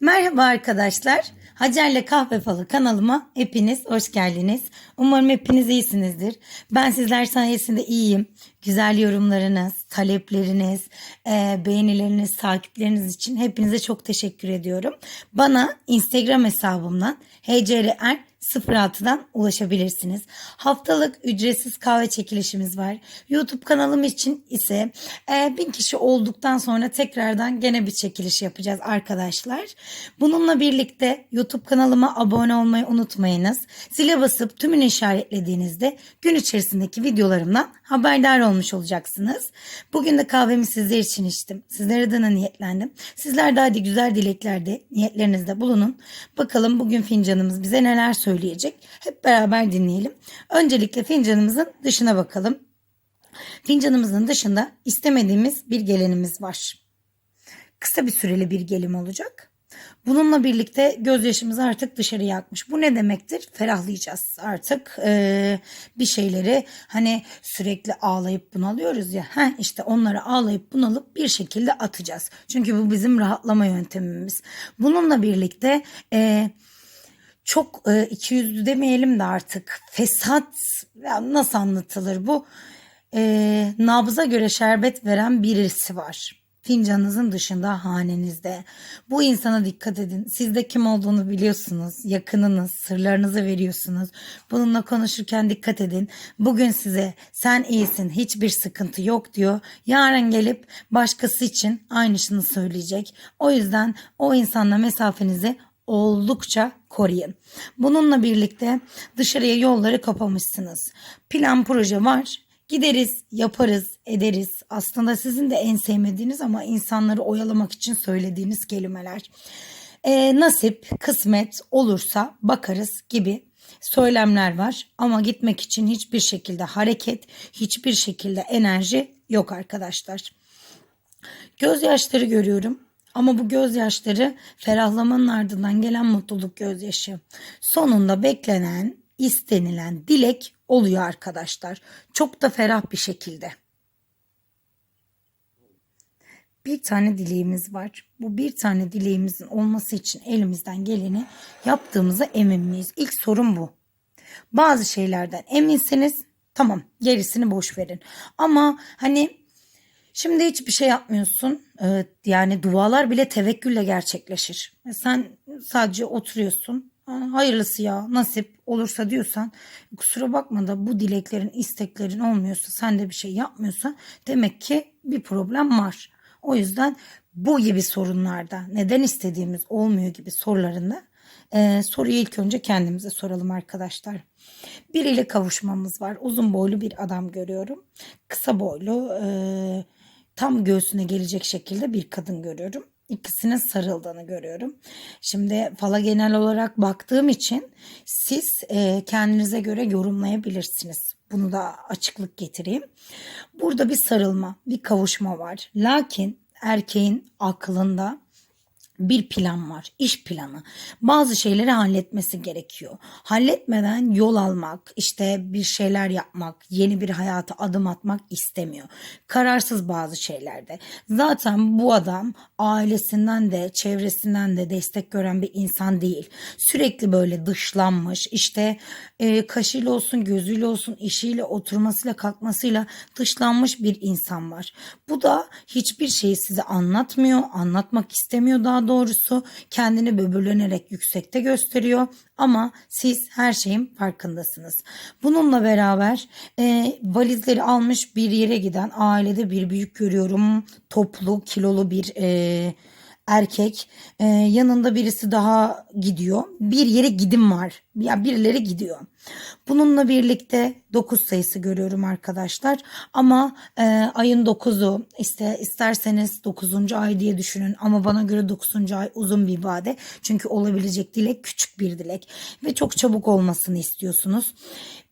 Merhaba arkadaşlar. Hacer'le Kahve Falı kanalıma hepiniz hoş geldiniz. Umarım hepiniz iyisinizdir. Ben sizler sayesinde iyiyim. Güzel yorumlarınız, talepleriniz, e, beğenileriniz, takipleriniz için hepinize çok teşekkür ediyorum. Bana Instagram hesabımdan hcrr 06'dan ulaşabilirsiniz. Haftalık ücretsiz kahve çekilişimiz var. YouTube kanalım için ise e, bin kişi olduktan sonra tekrardan gene bir çekiliş yapacağız arkadaşlar. Bununla birlikte YouTube kanalıma abone olmayı unutmayınız. Zile basıp tümünü işaretlediğinizde gün içerisindeki videolarımdan haberdar olmuş olacaksınız. Bugün de kahvemi sizler için içtim. Sizler adına niyetlendim. Sizler de hadi güzel dileklerde, niyetlerinizde bulunun. Bakalım bugün fincanımız bize neler söyleyecek. Hep beraber dinleyelim. Öncelikle fincanımızın dışına bakalım. Fincanımızın dışında istemediğimiz bir gelenimiz var. Kısa bir süreli bir gelim olacak. Bununla birlikte gözyaşımız artık dışarıya akmış. Bu ne demektir? Ferahlayacağız artık ee, bir şeyleri hani sürekli ağlayıp bunalıyoruz ya. Heh, işte onları ağlayıp bunalıp bir şekilde atacağız. Çünkü bu bizim rahatlama yöntemimiz. Bununla birlikte ee, çok e, iki yüzlü demeyelim de artık fesat ya nasıl anlatılır bu e, nabza göre şerbet veren birisi var. Fincanınızın dışında hanenizde. Bu insana dikkat edin. Siz de kim olduğunu biliyorsunuz. Yakınınız, sırlarınızı veriyorsunuz. Bununla konuşurken dikkat edin. Bugün size sen iyisin, hiçbir sıkıntı yok diyor. Yarın gelip başkası için aynısını söyleyecek. O yüzden o insanla mesafenizi oldukça koruyun. Bununla birlikte dışarıya yolları kapamışsınız. Plan proje var. Gideriz, yaparız, ederiz. Aslında sizin de en sevmediğiniz ama insanları oyalamak için söylediğiniz kelimeler. Ee, nasip, kısmet olursa bakarız gibi söylemler var. Ama gitmek için hiçbir şekilde hareket, hiçbir şekilde enerji yok arkadaşlar. Gözyaşları görüyorum. Ama bu gözyaşları ferahlamanın ardından gelen mutluluk gözyaşı. Sonunda beklenen, istenilen dilek oluyor arkadaşlar. Çok da ferah bir şekilde. Bir tane dileğimiz var. Bu bir tane dileğimizin olması için elimizden geleni yaptığımıza emin miyiz? İlk sorun bu. Bazı şeylerden eminsiniz. Tamam gerisini boş verin. Ama hani Şimdi hiçbir şey yapmıyorsun. Evet, yani dualar bile tevekkülle gerçekleşir. Sen sadece oturuyorsun. Hayırlısı ya nasip olursa diyorsan kusura bakma da bu dileklerin isteklerin olmuyorsa sen de bir şey yapmıyorsa demek ki bir problem var. O yüzden bu gibi sorunlarda neden istediğimiz olmuyor gibi sorularında e, soruyu ilk önce kendimize soralım arkadaşlar. Biriyle kavuşmamız var. Uzun boylu bir adam görüyorum. Kısa boylu e, tam göğsüne gelecek şekilde bir kadın görüyorum. İkisinin sarıldığını görüyorum. Şimdi fala genel olarak baktığım için siz e, kendinize göre yorumlayabilirsiniz. Bunu da açıklık getireyim. Burada bir sarılma, bir kavuşma var. Lakin erkeğin aklında bir plan var, iş planı. Bazı şeyleri halletmesi gerekiyor. Halletmeden yol almak, işte bir şeyler yapmak, yeni bir hayata adım atmak istemiyor. Kararsız bazı şeylerde. Zaten bu adam ailesinden de, çevresinden de destek gören bir insan değil. Sürekli böyle dışlanmış, işte e, kaşıyla olsun, gözüyle olsun, işiyle, oturmasıyla, kalkmasıyla dışlanmış bir insan var. Bu da hiçbir şeyi size anlatmıyor, anlatmak istemiyor daha doğrusu kendini böbürlenerek yüksekte gösteriyor ama siz her şeyin farkındasınız. Bununla beraber e, valizleri almış bir yere giden ailede bir büyük görüyorum toplu kilolu bir e, erkek. E, yanında birisi daha gidiyor. Bir yere gidim var. Ya birileri gidiyor. Bununla birlikte 9 sayısı görüyorum arkadaşlar. Ama e, ayın 9'u işte isterseniz 9. ay diye düşünün. Ama bana göre 9. ay uzun bir vade. Çünkü olabilecek dilek küçük bir dilek. Ve çok çabuk olmasını istiyorsunuz.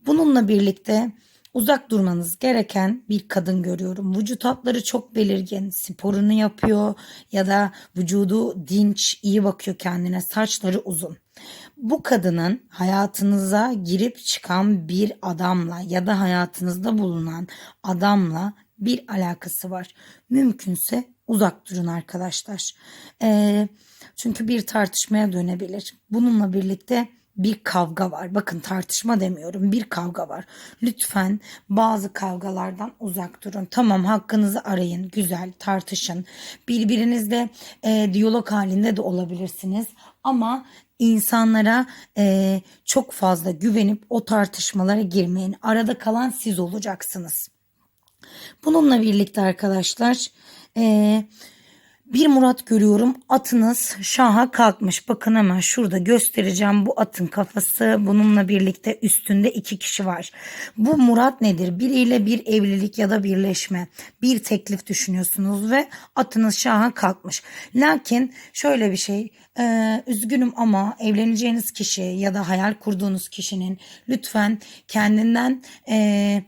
Bununla birlikte uzak durmanız gereken bir kadın görüyorum. Vücut hatları çok belirgin. Sporunu yapıyor ya da vücudu dinç, iyi bakıyor kendine. Saçları uzun. Bu kadının hayatınıza girip çıkan bir adamla ya da hayatınızda bulunan adamla bir alakası var. Mümkünse uzak durun arkadaşlar. Ee, çünkü bir tartışmaya dönebilir. Bununla birlikte bir kavga var. Bakın tartışma demiyorum bir kavga var. Lütfen bazı kavgalardan uzak durun. Tamam hakkınızı arayın güzel tartışın. Birbirinizle e, diyalog halinde de olabilirsiniz. Ama insanlara e, çok fazla güvenip o tartışmalara girmeyin. Arada kalan siz olacaksınız. Bununla birlikte arkadaşlar e, bir Murat görüyorum atınız şaha kalkmış. Bakın hemen şurada göstereceğim bu atın kafası. Bununla birlikte üstünde iki kişi var. Bu Murat nedir? Biriyle bir evlilik ya da birleşme. Bir teklif düşünüyorsunuz ve atınız şaha kalkmış. Lakin şöyle bir şey e, üzgünüm ama evleneceğiniz kişi ya da hayal kurduğunuz kişinin lütfen kendinden e,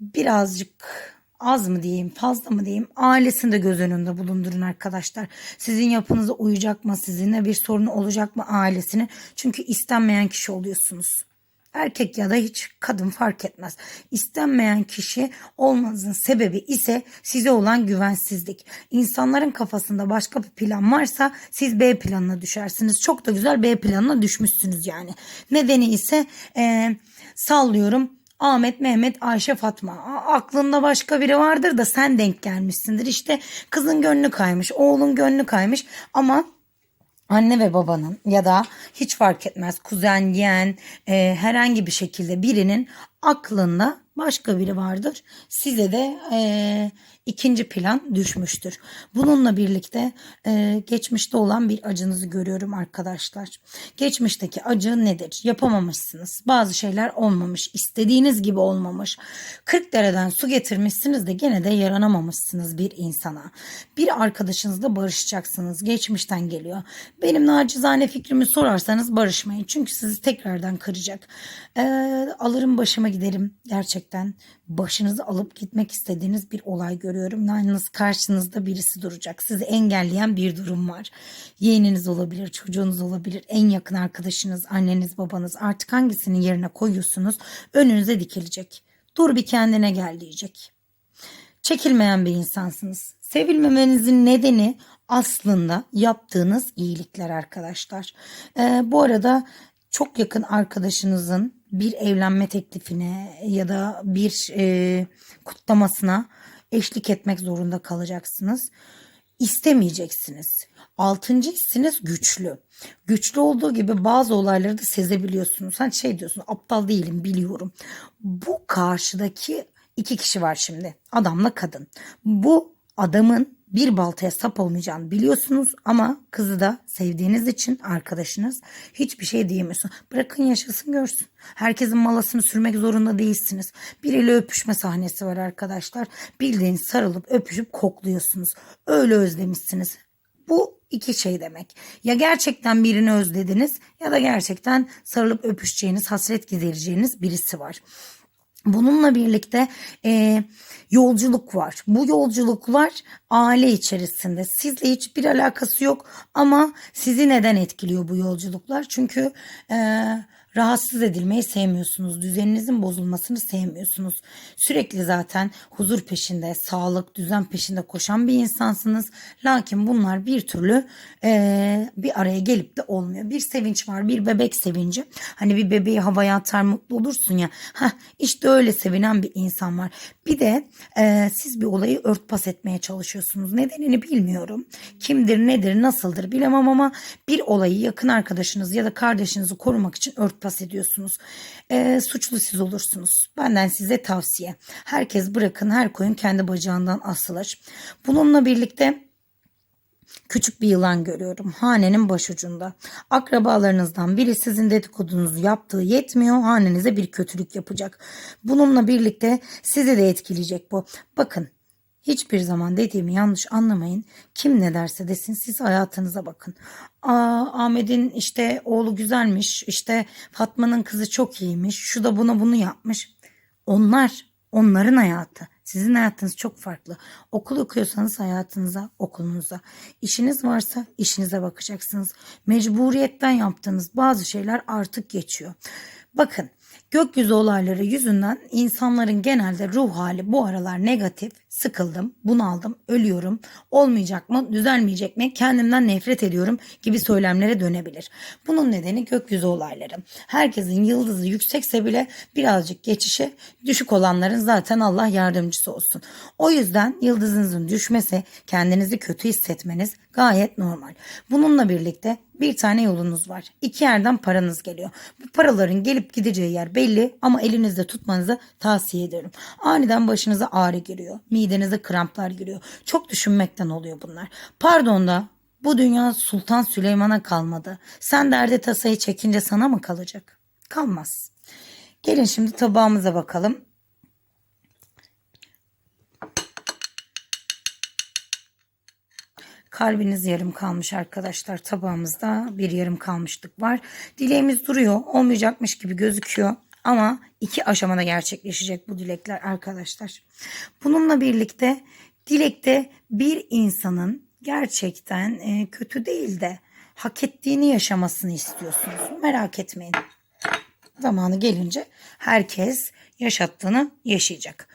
birazcık az mı diyeyim fazla mı diyeyim ailesini de göz önünde bulundurun arkadaşlar. Sizin yapınıza uyacak mı sizinle bir sorunu olacak mı ailesini çünkü istenmeyen kişi oluyorsunuz. Erkek ya da hiç kadın fark etmez. İstenmeyen kişi olmanızın sebebi ise size olan güvensizlik. İnsanların kafasında başka bir plan varsa siz B planına düşersiniz. Çok da güzel B planına düşmüşsünüz yani. Nedeni ise eee, sallıyorum Ahmet, Mehmet, Ayşe, Fatma. A- Aklında başka biri vardır da sen denk gelmişsindir. İşte kızın gönlü kaymış, oğlun gönlü kaymış ama anne ve babanın ya da hiç fark etmez kuzen, yeğen e, herhangi bir şekilde birinin aklında başka biri vardır. Size de e, ikinci plan düşmüştür. Bununla birlikte e, geçmişte olan bir acınızı görüyorum arkadaşlar. Geçmişteki acı nedir? Yapamamışsınız. Bazı şeyler olmamış. istediğiniz gibi olmamış. 40 dereden su getirmişsiniz de gene de yaranamamışsınız bir insana. Bir arkadaşınızla barışacaksınız. Geçmişten geliyor. Benim nacizane fikrimi sorarsanız barışmayın. Çünkü sizi tekrardan kıracak. E, alırım başıma giderim gerçekten. Başınızı alıp gitmek istediğiniz bir olay görüyorum. Yalnız karşınızda birisi duracak. Sizi engelleyen bir durum var. Yeğeniniz olabilir, çocuğunuz olabilir, en yakın arkadaşınız, anneniz, babanız artık hangisinin yerine koyuyorsunuz önünüze dikilecek. Dur bir kendine gel diyecek. Çekilmeyen bir insansınız. Sevilmemenizin nedeni aslında yaptığınız iyilikler arkadaşlar. Ee, bu arada çok yakın arkadaşınızın bir evlenme teklifine ya da bir e, kutlamasına eşlik etmek zorunda kalacaksınız. İstemeyeceksiniz. Altıncı hissiniz güçlü. Güçlü olduğu gibi bazı olayları da sezebiliyorsunuz. Hani şey diyorsun aptal değilim biliyorum. Bu karşıdaki iki kişi var şimdi. Adamla kadın. Bu adamın bir baltaya sap olmayacağını biliyorsunuz ama kızı da sevdiğiniz için arkadaşınız hiçbir şey diyemiyorsun. Bırakın yaşasın görsün. Herkesin malasını sürmek zorunda değilsiniz. Biriyle öpüşme sahnesi var arkadaşlar. Bildiğiniz sarılıp öpüşüp kokluyorsunuz. Öyle özlemişsiniz. Bu iki şey demek. Ya gerçekten birini özlediniz ya da gerçekten sarılıp öpüşeceğiniz, hasret gidereceğiniz birisi var. Bununla birlikte e, yolculuk var. Bu yolculuklar aile içerisinde. Sizle hiçbir alakası yok ama sizi neden etkiliyor bu yolculuklar? Çünkü e, rahatsız edilmeyi sevmiyorsunuz. Düzeninizin bozulmasını sevmiyorsunuz. Sürekli zaten huzur peşinde, sağlık, düzen peşinde koşan bir insansınız. Lakin bunlar bir türlü e, bir araya gelip de olmuyor. Bir sevinç var, bir bebek sevinci. Hani bir bebeği havaya atar mutlu olursun ya. Heh, işte öyle sevinen bir insan var. Bir de e, siz bir olayı örtbas etmeye çalışıyorsunuz. Nedenini bilmiyorum. Kimdir, nedir, nasıldır bilemem ama bir olayı yakın arkadaşınız ya da kardeşinizi korumak için örtbas ediyorsunuz. E, suçlu siz olursunuz. Benden size tavsiye. Herkes bırakın her koyun kendi bacağından asılır. Bununla birlikte küçük bir yılan görüyorum hanenin başucunda. Akrabalarınızdan biri sizin dedikodunuzu yaptığı yetmiyor hanenize bir kötülük yapacak. Bununla birlikte sizi de etkileyecek bu. Bakın Hiçbir zaman dediğimi yanlış anlamayın. Kim ne derse desin siz hayatınıza bakın. Aa, Ahmet'in işte oğlu güzelmiş, işte Fatma'nın kızı çok iyiymiş, şu da buna bunu yapmış. Onlar, onların hayatı. Sizin hayatınız çok farklı. Okul okuyorsanız hayatınıza, okulunuza. İşiniz varsa işinize bakacaksınız. Mecburiyetten yaptığınız bazı şeyler artık geçiyor. Bakın gökyüzü olayları yüzünden insanların genelde ruh hali bu aralar negatif sıkıldım, bunaldım, ölüyorum, olmayacak mı, düzelmeyecek mi, kendimden nefret ediyorum gibi söylemlere dönebilir. Bunun nedeni gökyüzü olayları. Herkesin yıldızı yüksekse bile birazcık geçişi düşük olanların zaten Allah yardımcısı olsun. O yüzden yıldızınızın düşmesi, kendinizi kötü hissetmeniz gayet normal. Bununla birlikte bir tane yolunuz var. İki yerden paranız geliyor. Bu paraların gelip gideceği yer belli ama elinizde tutmanızı tavsiye ederim. Aniden başınıza ağrı giriyor. Midenize kramplar giriyor. Çok düşünmekten oluyor bunlar. Pardon da bu dünya Sultan Süleyman'a kalmadı. Sen derde tasayı çekince sana mı kalacak? Kalmaz. Gelin şimdi tabağımıza bakalım. Kalbiniz yarım kalmış arkadaşlar. Tabağımızda bir yarım kalmışlık var. Dileğimiz duruyor. Olmayacakmış gibi gözüküyor. Ama iki aşamada gerçekleşecek bu dilekler arkadaşlar. Bununla birlikte dilekte bir insanın gerçekten e, kötü değil de hak ettiğini yaşamasını istiyorsunuz. Merak etmeyin. Zamanı gelince herkes yaşattığını yaşayacak.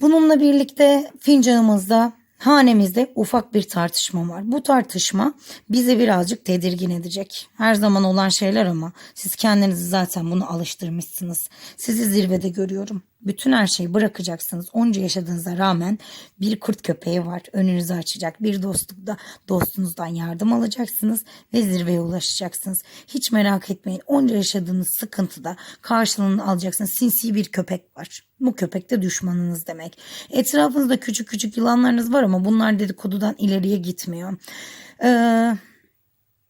Bununla birlikte fincanımızda hanemizde ufak bir tartışma var. Bu tartışma bizi birazcık tedirgin edecek. Her zaman olan şeyler ama siz kendinizi zaten bunu alıştırmışsınız. Sizi zirvede görüyorum. Bütün her şeyi bırakacaksınız. Onca yaşadığınıza rağmen bir kurt köpeği var. Önünüzü açacak. Bir dostlukta dostunuzdan yardım alacaksınız ve zirveye ulaşacaksınız. Hiç merak etmeyin. Onca yaşadığınız sıkıntıda karşılığını alacaksınız. Sinsi bir köpek var. Bu köpek de düşmanınız demek. Etrafınızda küçük küçük yılanlarınız var ama bunlar dedikodudan ileriye gitmiyor. Ee,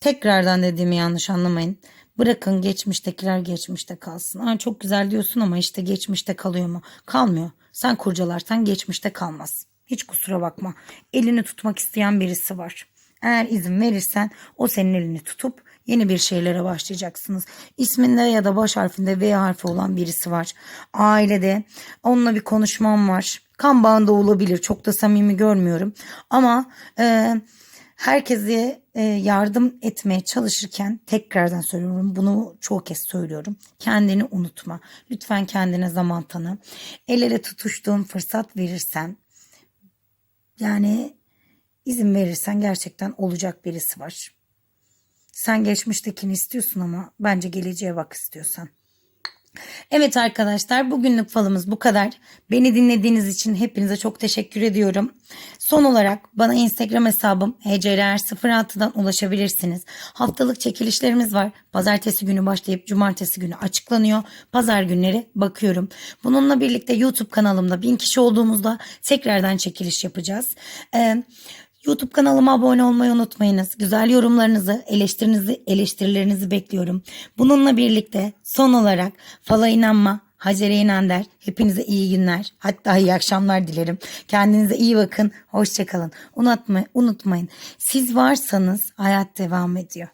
tekrardan dediğimi yanlış anlamayın. Bırakın geçmiştekiler geçmişte kalsın. Aa, çok güzel diyorsun ama işte geçmişte kalıyor mu? Kalmıyor. Sen kurcalarsan geçmişte kalmaz. Hiç kusura bakma. Elini tutmak isteyen birisi var. Eğer izin verirsen o senin elini tutup yeni bir şeylere başlayacaksınız. İsminde ya da baş harfinde V harfi olan birisi var. Ailede onunla bir konuşmam var. Kan bağında olabilir. Çok da samimi görmüyorum. Ama e, herkese e, yardım etmeye çalışırken tekrardan söylüyorum bunu çoğu kez söylüyorum. Kendini unutma. Lütfen kendine zaman tanı. El ele tutuştuğun fırsat verirsen yani izin verirsen gerçekten olacak birisi var. Sen geçmiştekini istiyorsun ama bence geleceğe bak istiyorsan. Evet arkadaşlar bugünlük falımız bu kadar. Beni dinlediğiniz için hepinize çok teşekkür ediyorum. Son olarak bana Instagram hesabım hcr06'dan ulaşabilirsiniz. Haftalık çekilişlerimiz var. Pazartesi günü başlayıp cumartesi günü açıklanıyor. Pazar günleri bakıyorum. Bununla birlikte YouTube kanalımda bin kişi olduğumuzda tekrardan çekiliş yapacağız. Ee, YouTube kanalıma abone olmayı unutmayınız. Güzel yorumlarınızı, eleştirinizi, eleştirilerinizi bekliyorum. Bununla birlikte son olarak fala inanma, Hacer'e inan der. Hepinize iyi günler. Hatta iyi akşamlar dilerim. Kendinize iyi bakın. Hoşçakalın. Unutma, unutmayın. Siz varsanız hayat devam ediyor.